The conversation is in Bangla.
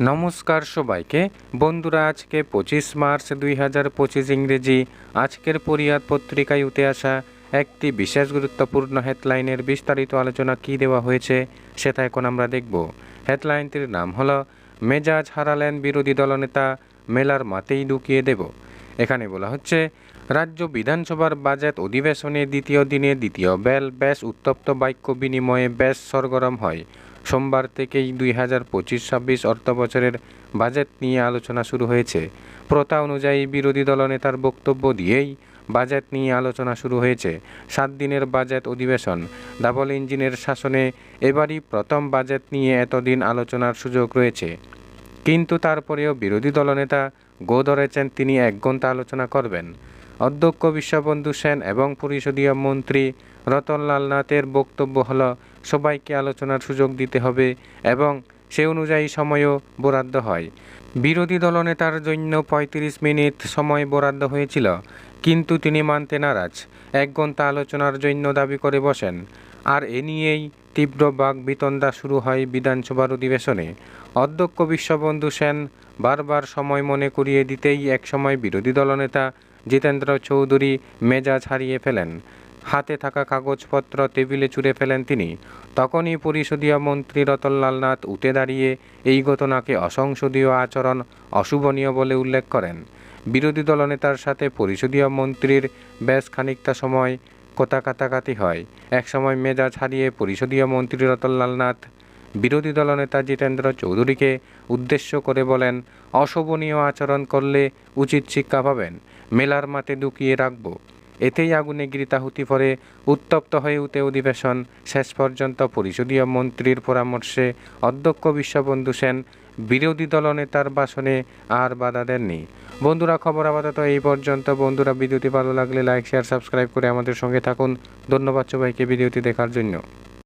নমস্কার সবাইকে। বন্ধুরা, আজকে পঁচিশ মার্চ দুই হাজার পঁচিশ ইংরেজি আজকের পরিয়াদ পত্রিকায় উঠে আসা একটি বিশেষ গুরুত্বপূর্ণ হেডলাইনের বিস্তারিত আলোচনা কী দেওয়া হয়েছে সেটা এখন আমরা দেখব। হেডলাইনটির নাম হলো, মেজাজ হারালেন বিরোধী দলনেতা মেলার মাতেই ঢুকিয়ে দেব। এখানে বলা হচ্ছে, রাজ্য বিধানসভার বাজেট অধিবেশনে দ্বিতীয় দিনে দ্বিতীয় বেল, বেশ উত্তপ্ত বাক্য বিনিময়ে বেশ সরগরম হয়। সোমবার থেকেই দুই হাজার পঁচিশ ছাব্বিশ অর্থ বছরের বাজেট নিয়ে আলোচনা শুরু হয়েছে। প্রথা অনুযায়ী বিরোধী দলনেতার বক্তব্য দিয়েই বাজেট নিয়ে আলোচনা শুরু হয়েছে। সাত দিনের বাজেট অধিবেশন। ডাবল ইঞ্জিনের শাসনে এবারই প্রথম বাজেট নিয়ে এতদিন আলোচনার সুযোগ রয়েছে। কিন্তু তারপরেও বিরোধী দলনেতা গো ধরেছেন তিনি এক ঘণ্টা আলোচনা করবেন। অধ্যক্ষ বিশ্ববন্ধু সেন এবং পরিষদীয় মন্ত্রী রতনলাল নাথের বক্তব্য হল, সবাইকে আলোচনার সুযোগ দিতে হবে এবং সে অনুযায়ী সময়ও বরাদ্দ হয়। বিরোধী দলনেতার জন্য পঁয়ত্রিশ মিনিট সময় বরাদ্দ হয়েছিল, কিন্তু তিনি মানতে নারাজ। এক ঘণ্টা আলোচনার জন্য দাবি করে বসেন। আর এ নিয়েই তীব্র বাক বিতণ্ডা শুরু হয় বিধানসভার অধিবেশনে। অধ্যক্ষ বিশ্ববন্ধু সেন বারবার সময় মনে করিয়ে দিতেই একসময় বিরোধী দলনেতা জিতেন্দ্র চৌধুরী মেজাজ হারিয়ে ফেলেন। হাতে থাকা কাগজপত্র টেবিলে চুরে ফেলেন তিনি। তখনই পরিষদীয় মন্ত্রী রতনলাল নাথ উঠে দাঁড়িয়ে এই ঘটনাকে অসংসদীয় আচরণ, অশুভনীয় বলে উল্লেখ করেন। বিরোধী দলনেতার সাথে পরিষদীয় মন্ত্রীর বেশ খানিকটা সময় কথা কাটাকাটি হয়। একসময় মেজাজ হারিয়ে পরিষদীয় মন্ত্রী রতনলাল নাথ বিরোধী দলনেতা জিতেন্দ্র চৌধুরীকে উদ্দেশ্য করে বলেন, অশোভনীয় আচরণ করলে উচিত শিক্ষা পাবেন, মেলার মাতে ঢুকিয়ে রাখব। এতেই আগুনে গৃতাহুতি পরে উত্তপ্ত হয়ে উঠে অধিবেশন। শেষ পর্যন্ত পরিষদীয় মন্ত্রীর পরামর্শে অধ্যক্ষ বিশ্ববন্ধু সেন, বিরোধী দলনেতার বাসনে আর বাধা দেননি। বন্ধুরা, খবর আপাতত এই পর্যন্ত। বন্ধুরা, ভিডিওটি ভালো লাগলে লাইক, শেয়ার, সাবস্ক্রাইব করে আমাদের সঙ্গে থাকুন। ধন্যবাদ সবাইকে ভিডিওটি দেখার জন্য।